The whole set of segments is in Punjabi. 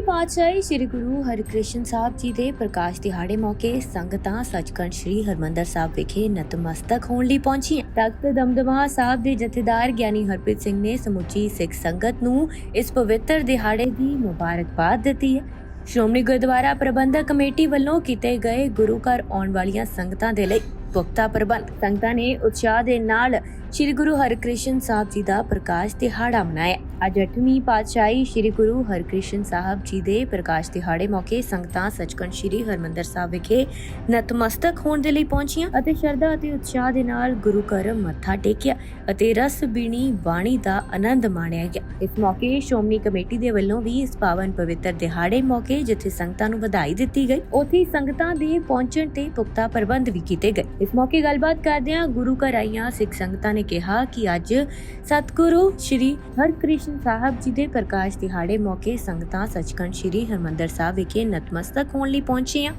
ਪਾਤਸ਼ਾਹੀ ਸ੍ਰੀ ਗੁਰੂ ਹਰਿਕ੍ਰਿਸ਼ਨ ਸਾਹਿਬ ਜੀ ਦੇ ਪ੍ਰਕਾਸ਼ ਦਿਹਾੜੇ ਮੌਕੇ ਸੰਗਤਾਂ ਸੱਚਖੰਡ ਸ੍ਰੀ ਹਰਮੰਦਰ ਸਾਹਿਬ ਵਿਖੇ ਨਤਮਸਤਕ ਹੋਣ ਲਈ ਪਹੁੰਚੀਆਂ। ਤਖਤ ਦਮਦਮਾ ਸਾਹਿਬ ਦੇ ਜਥੇਦਾਰ ਗਿਆਨੀ ਹਰਪ੍ਰੀਤ ਸਿੰਘ ਨੇ ਸਮੁੱਚੀ ਸਿੱਖ ਸੰਗਤ ਨੂੰ ਇਸ ਪਵਿੱਤਰ ਦਿਹਾੜੇ ਦੀ ਮੁਬਾਰਕਬਾਦ ਦਿੱਤੀ ਹੈ। ਸ਼੍ਰੋਮਣੀ ਗੁਰਦੁਆਰਾ ਪ੍ਰਬੰਧਕ ਕਮੇਟੀ ਵੱਲੋਂ ਕੀਤੇ ਗਏ ਗੁਰੂ ਘਰ ਆਉਣ ਵਾਲੀਆਂ ਸੰਗਤਾਂ ਦੇ ਲਈ ਪੁਖਤਾ ਪ੍ਰਬੰਧ। ਸੰਗਤਾਂ ਨੇ ਉਤਸ਼ਾਹ ਦੇ ਨਾਲ ਸ੍ਰੀ ਗੁਰੂ ਹਰਿਕ੍ਰਿਸ਼ਨ ਸਾਹਿਬ ਜੀ ਦਾ ਪ੍ਰਕਾਸ਼ ਦਿਹਾੜਾ ਮਨਾਇਆ। ਅੱਜ 8ਵੀਂ ਪਾਤਸ਼ਾਹੀ ਸ੍ਰੀ ਗੁਰੂ ਹਰਿਕ੍ਰਿਸ਼ਨ ਸਾਹਿਬ ਜੀ ਦੇ ਪ੍ਰਕਾਸ਼ ਦਿਹਾੜੇ ਮੌਕੇ ਸੰਗਤਾਂ ਸੱਚਖੰਡ ਸ੍ਰੀ ਹਰਮੰਦਰ ਸਾਹਿਬ ਵਿਖੇ ਨਤਮਸਤਕ ਹੋਣ ਦੇ ਲਈ ਪਹੁੰਚੀਆਂ ਅਤੇ ਸ਼ਰਧਾ ਅਤੇ ਉਤਸ਼ਾਹ ਦੇ ਨਾਲ ਗੁਰੂ ਘਰ ਮੱਥਾ ਟੇਕਿਆ ਅਤੇ ਰਸ ਬੀਣੀ ਬਾਣੀ ਦਾ ਆਨੰਦ ਮਾਣਿਆ ਗਿਆ। ਇਸ ਮੌਕੇ ਸ਼੍ਰੋਮਣੀ ਕਮੇਟੀ ਦੇ ਵੱਲੋਂ ਵੀ ਇਸ ਪਾਵਨ ਪਵਿੱਤਰ ਦਿਹਾੜੇ ਮੌਕੇ ਜਿੱਥੇ ਸੰਗਤਾਂ ਨੂੰ ਵਧਾਈ ਦਿੱਤੀ ਗਈ, ਉੱਥੇ ਸੰਗਤਾਂ ਦੇ ਪਹੁੰਚਣ ਤੇ ਪੁਖਤਾ ਪ੍ਰਬੰਧ ਵੀ ਕੀਤੇ ਗਏ। ਇਸ ਮੌਕੇ ਗੱਲਬਾਤ ਕਰਦਿਆਂ ਗੁਰੂ ਘਰ ਆਈਆਂ ਸਿੱਖ ਸੰਗਤਾਂ ਨੇ ਕਿਹਾ ਕਿ ਅੱਜ ਸਤਿਗੁਰੂ ਸ੍ਰੀ ਹਰਕ੍ਰਿਸ਼ਨ ਸਾਹਿਬ ਜੀ ਦੇ ਪ੍ਰਕਾਸ਼ ਦਿਹਾੜੇ ਮੌਕੇ ਸੰਗਤਾਂ ਸੱਚਖੰਡ ਸ੍ਰੀ ਹਰਮੰਦਰ ਸਾਹਿਬ ਵਿਖੇ ਨਤਮਸਤਕ ਹੋਣ ਲਈ ਪਹੁੰਚੀਆਂ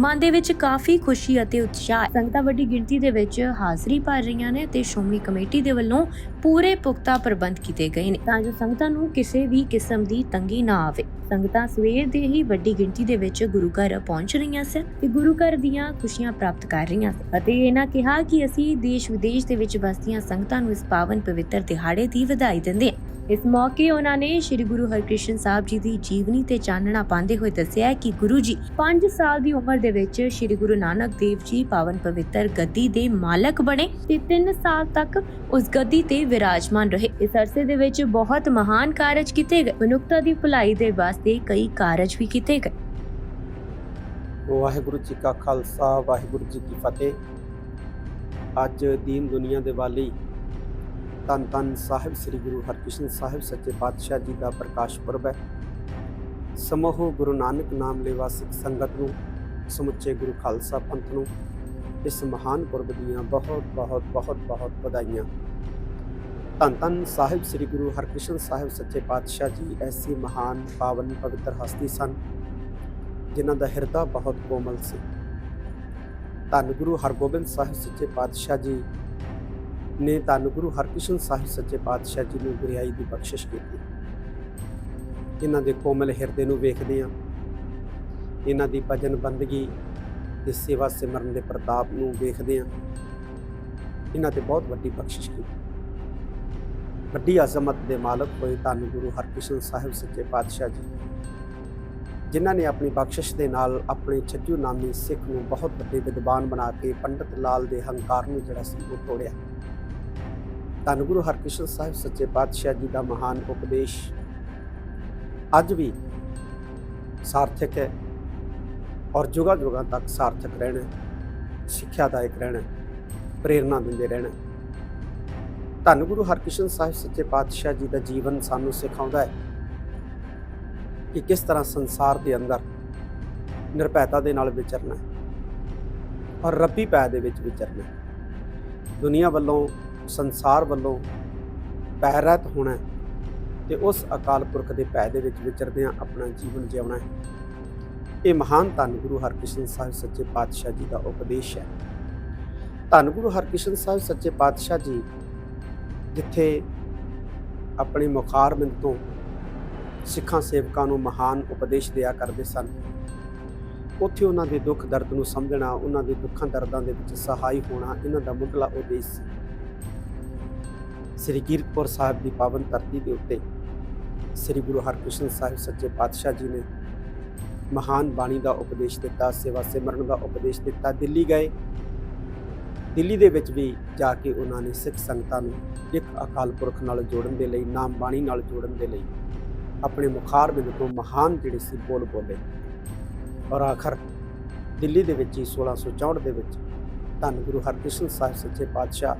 ਮਨ ਦੇ ਵਿੱਚ ਕਾਫੀ ਖੁਸ਼ੀ ਅਤੇ ਉਤਸ਼ਾਹ ਸੰਗਤਾਂ ਵੱਡੀ ਗਿਣਤੀ ਦੇ ਵਿੱਚ ਹਾਜ਼ਰੀ ਭਰ ਰਹੀਆਂ ਨੇ ਤੇ ਸ਼੍ਰੋਮਣੀ ਕਮੇਟੀ ਦੇ ਵੱਲੋਂ ਪੂਰੇ ਪੁਖਤਾ ਪ੍ਰਬੰਧ ਕੀਤੇ ਗਏ ਨੇ ਤਾਂ ਜੋ ਸੰਗਤਾਂ ਨੂੰ ਕਿਸੇ ਵੀ ਕਿਸਮ ਦੀ ਤੰਗੀ ਨਾ ਆਵੇ। ਸੰਗਤਾਂ ਸਵੇਰ ਦੇ ਹੀ ਵੱਡੀ ਗਿਣਤੀ ਦੇ ਵਿੱਚ ਗੁਰੂ ਘਰ ਪਹੁੰਚ ਰਹੀਆਂ ਸਨ ਤੇ ਗੁਰੂ ਘਰ ਦੀਆਂ ਖੁਸ਼ੀਆਂ ਪ੍ਰਾਪਤ ਕਰ ਰਹੀਆਂ ਸਨ ਅਤੇ ਇਹਨਾਂ ਕਿਹਾ ਕਿ ਅਸੀਂ ਦੇਸ਼ ਵਿਦੇਸ਼ ਦੇ ਵਿੱਚ ਵਸਦੀਆਂ ਸੰਗਤਾਂ ਨੂੰ ਇਸ ਪਾਵਨ ਪਵਿੱਤਰ ਦਿਹਾੜੇ ਦੀ ਵਧਾਈ ਦਿੰਦੇ ਹਾਂ ਇਸ ਮੌਕੇ ਉਹਨਾਂ ਨੇ ਸ੍ਰੀ ਗੁਰੂ ਹਰਕ੍ਰਿਸ਼ਨ ਸਾਹਿਬ ਜੀ ਦੀ ਜੀਵਨੀ ਤੇ ਚਾਨਣਾ ਪਾਉਂਦੇ ਹੋਏ ਦੱਸਿਆ ਕਿ ਗੁਰੂ ਜੀ 5 ਸਾਲ ਦੀ ਉਮਰ ਦੇ ਵਿੱਚ ਸ੍ਰੀ ਗੁਰੂ ਨਾਨਕ ਦੇਵ ਜੀ ਪਾਵਨ ਪਵਿੱਤਰ ਗੱਦੀ ਦੇ ਮਾਲਕ ਬਣੇ ਤੇ 3 ਸਾਲ ਤੱਕ ਉਸ ਗੱਦੀ ਤੇ ਵਿਰਾਜਮਾਨ ਰਹੇ। ਇਸ ਅਰਸੇ ਦੇ ਵਿੱਚ ਬਹੁਤ ਮਹਾਨ ਕਾਰਜ ਕੀਤੇ ਗਏ। ਮਨੁੱਖਤਾ ਦੀ ਭਲਾਈ ਦੇ ਵਾਸਤੇ ਕਈ ਕਾਰਜ ਵੀ ਕੀਤੇ ਗਏ। ਵਾਹਿਗੁਰੂ ਜੀ ਕਾ ਖਾਲਸਾ, ਵਾਹਿਗੁਰੂ ਜੀ ਕੀ ਫਤਿਹ। ਅੱਜ ਦੀਨ ਦੁਨੀਆ ਦੇ ਵਾਲੀ ਧੰਨ ਧੰਨ ਸਾਹਿਬ ਸ੍ਰੀ ਗੁਰੂ ਹਰਕ੍ਰਿਸ਼ਨ ਸਾਹਿਬ ਸੱਚੇ ਪਾਤਸ਼ਾਹ ਜੀ ਦਾ ਪ੍ਰਕਾਸ਼ ਪੁਰਬ ਹੈ। ਸਮੂਹ ਗੁਰੂ ਨਾਨਕ ਨਾਮ ਲੇਵਾ ਸਿੱਖ ਸੰਗਤ ਨੂੰ, ਸਮੁੱਚੇ ਗੁਰੂ ਖਾਲਸਾ ਪੰਥ ਨੂੰ, ਇਸ ਮਹਾਨ ਪੁਰਬ ਦੀਆਂ ਬਹੁਤ ਬਹੁਤ ਬਹੁਤ ਬਹੁਤ ਵਧਾਈਆਂ। ਧੰਨ ਧੰਨ ਸਾਹਿਬ ਸ੍ਰੀ ਗੁਰੂ ਹਰਕ੍ਰਿਸ਼ਨ ਸਾਹਿਬ ਸੱਚੇ ਪਾਤਸ਼ਾਹ ਜੀ ਐਸੀ ਮਹਾਨ ਪਾਵਨ ਪਵਿੱਤਰ ਹਸਤੀ ਸਨ, ਜਿਨ੍ਹਾਂ ਦਾ ਹਿਰਦਾ ਬਹੁਤ ਕੋਮਲ ਸੀ। ਧੰਨ ਗੁਰੂ ਹਰਗੋਬਿੰਦ ਸਾਹਿਬ ਸੱਚੇ ਪਾਤਸ਼ਾਹ ਜੀ ਨੇ ਧੰਨ ਗੁਰੂ ਹਰਕ੍ਰਿਸ਼ਨ ਸਾਹਿਬ ਸੱਚੇ ਪਾਤਸ਼ਾਹ ਜੀ ਨੂੰ ਗੁਰਿਆਈ ਦੀ ਬਖਸ਼ਿਸ਼ ਕੀਤੀ। ਇਹਨਾਂ ਦੇ ਕੋਮਲ ਹਿਰਦੇ ਨੂੰ ਵੇਖਦੇ ਆ ਇਹਨਾਂ ਦੀ ਭਜਨ ਬੰਦਗੀ ਤੇ ਸੇਵਾ ਸਿਮਰਨ ਦੇ ਪ੍ਰਤਾਪ ਨੂੰ ਵੇਖਦੇ ਆ ਇਹਨਾਂ ਤੇ ਬਹੁਤ ਵੱਡੀ ਬਖਸ਼ਿਸ਼ ਕੀਤੀ। ਵੱਡੀ ਅਜ਼ਮਤ ਦੇ ਮਾਲਕ ਹੋਏ ਧੰਨ ਗੁਰੂ ਹਰਕ੍ਰਿਸ਼ਨ ਸਾਹਿਬ ਸੱਚੇ ਪਾਤਸ਼ਾਹ ਜੀ। ਜਿਨ੍ਹਾਂ ਨੇ ਆਪਣੀ ਬਖਸ਼ਿਸ਼ ਦੇ ਨਾਲ ਆਪਣੇ ਛੱਜੂ ਨਾਮੀ ਸਿੱਖ ਨੂੰ ਬਹੁਤ ਵੱਡੇ ਵਿਦਵਾਨ ਬਣਾ ਕੇ ਪੰਡਤ ਲਾਲ ਦੇ ਹੰਕਾਰ ਨੂੰ ਜਿਹੜਾ ਸੀ ਉਹ ਤੋੜਿਆ। ਧੰਨ ਗੁਰੂ ਹਰਕ੍ਰਿਸ਼ਨ ਸਾਹਿਬ ਸੱਚੇ ਪਾਤਸ਼ਾਹ ਜੀ ਦਾ ਮਹਾਨ ਉਪਦੇਸ਼। ਅੱਜ ਵੀ ਸਾਰਥਕ ਹੈ ਔਰ ਜੁਗਾ ਜੁਗਾ ਤੱਕ ਸਾਰਥਕ ਰਹਿਣਾ ਸਿੱਖਿਆਦਾਇਕ ਰਹਿਣਾ ਹੈ, ਪ੍ਰੇਰਣਾ ਦਿੰਦੇ ਰਹਿਣਾ। ਧੰਨ ਗੁਰੂ ਹਰਕ੍ਰਿਸ਼ਨ ਸਾਹਿਬ ਸੱਚੇ ਪਾਤਸ਼ਾਹ ਜੀ ਦਾ ਜੀਵਨ ਸਾਨੂੰ ਸਿਖਾਉਂਦਾ ਹੈ। ਕਿ ਕਿਸ ਤਰ੍ਹਾਂ ਸੰਸਾਰ ਦੇ ਅੰਦਰ ਨਿਰਭੈਤਾ ਦੇ ਨਾਲ ਵਿਚਰਨਾ ਔਰ ਰੱਬੀ ਪੈ ਦੇ ਵਿੱਚ ਵਿਚਰਨਾ ਦੁਨੀਆ ਵੱਲੋਂ, ਸੰਸਾਰ ਵੱਲੋਂ ਪੈ ਰਹਿਤ ਹੋਣਾ ਹੈ ਤੇ ਉਸ ਅਕਾਲ ਪੁਰਖ ਦੇ ਪੈ ਦੇ ਵਿੱਚ ਵਿਚਰਦਿਆਂ ਆਪਣਾ ਜੀਵਨ ਜਿਉਣਾ ਹੈ। ਇਹ ਮਹਾਨ ਧੰਨ ਗੁਰੂ ਹਰਕ੍ਰਿਸ਼ਨ ਸਾਹਿਬ ਸੱਚੇ ਪਾਤਸ਼ਾਹ ਜੀ ਦਾ ਉਪਦੇਸ਼ ਹੈ। ਧੰਨ ਗੁਰੂ ਹਰਕ੍ਰਿਸ਼ਨ ਸਾਹਿਬ ਸੱਚੇ ਪਾਤਸ਼ਾਹ ਜੀ, ਜਿੱਥੇ ਆਪਣੀ ਮੁਖਾਰਬਿੰਦ ਤੋਂ ਸਿੱਖਾਂ ਸੇਵਕਾਂ ਨੂੰ ਮਹਾਨ ਉਪਦੇਸ਼ ਦਿਆ ਕਰਦੇ ਸਨ। ਉੱਥੇ ਉਹਨਾਂ ਦੇ ਦੁੱਖ ਦਰਦ ਨੂੰ ਸਮਝਣਾ, ਉਹਨਾਂ ਦੇ ਦੁੱਖਾਂ ਦਰਦਾਂ ਦੇ ਵਿੱਚ ਸਹਾਈ ਹੋਣਾ, ਇਹਨਾਂ ਦਾ ਮੁੱਢਲਾ ਉਦੇਸ਼ ਸੀ। ਸ੍ਰੀ ਕੀਰਤਪੁਰ ਸਾਹਿਬ ਦੀ ਪਾਵਨ ਧਰਤੀ ਦੇ ਉੱਤੇ ਸ੍ਰੀ ਗੁਰੂ ਹਰਕ੍ਰਿਸ਼ਨ ਸਾਹਿਬ ਸੱਚੇ ਪਾਤਸ਼ਾਹ ਜੀ ਨੇ ਮਹਾਨ ਬਾਣੀ ਦਾ ਉਪਦੇਸ਼ ਦਿੱਤਾ, ਸੇਵਾ ਸਿਮਰਨ ਦਾ ਉਪਦੇਸ਼ ਦਿੱਤਾ, ਦਿੱਲੀ ਗਏ। ਦਿੱਲੀ ਦੇ ਵਿੱਚ ਵੀ ਜਾ ਕੇ ਉਹਨਾਂ ਨੇ ਸਿੱਖ ਸੰਗਤਾਂ ਨੂੰ ਇੱਕ ਅਕਾਲ ਪੁਰਖ ਨਾਲ ਜੋੜਨ ਦੇ ਲਈ, ਨਾਮ ਬਾਣੀ ਨਾਲ ਜੋੜਨ ਦੇ ਲਈ ਆਪਣੇ ਮੁਖਾਰ ਬਿੰਦ ਤੋਂ ਮਹਾਨ ਜਿਹੜੇ ਸੀ ਬੋਲ ਬੋਲੇ ਔਰ ਆਖਰ ਦਿੱਲੀ ਦੇ ਵਿੱਚ ਹੀ 1664 ਦੇ ਵਿੱਚ ਧੰਨ ਗੁਰੂ ਹਰਕ੍ਰਿਸ਼ਨ ਸਾਹਿਬ ਸੱਚੇ ਪਾਤਸ਼ਾਹ,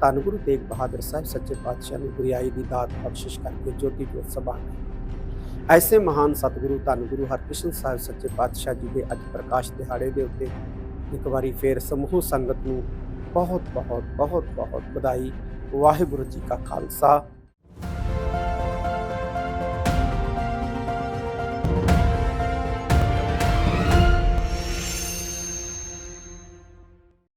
ਧੰਨ ਗੁਰੂ ਤੇਗ ਬਹਾਦਰ ਸਾਹਿਬ ਸੱਚੇ ਪਾਤਸ਼ਾਹ ਨੂੰ ਗੁਰਿਆਈ ਦੀ ਦਾਤ ਬਖਸ਼ਿਸ਼ ਕਰਕੇ ਜੋਤੀ ਜੋਤ ਸਭਾ ਐਸੇ ਮਹਾਨ ਸਤਿਗੁਰੂ ਧੰਨ ਗੁਰੂ ਹਰਕ੍ਰਿਸ਼ਨ ਸਾਹਿਬ ਸੱਚੇ ਪਾਤਸ਼ਾਹ ਜੀ ਦੇ ਅੱਜ ਪ੍ਰਕਾਸ਼ ਦਿਹਾੜੇ ਦੇ ਉੱਤੇ ਇੱਕ ਵਾਰੀ ਫੇਰ ਸਮੂਹ ਸੰਗਤ ਨੂੰ ਬਹੁਤ ਬਹੁਤ ਬਹੁਤ ਬਹੁਤ ਵਧਾਈ। ਵਾਹਿਗੁਰੂ ਜੀ ਕਾ ਖਾਲਸਾ।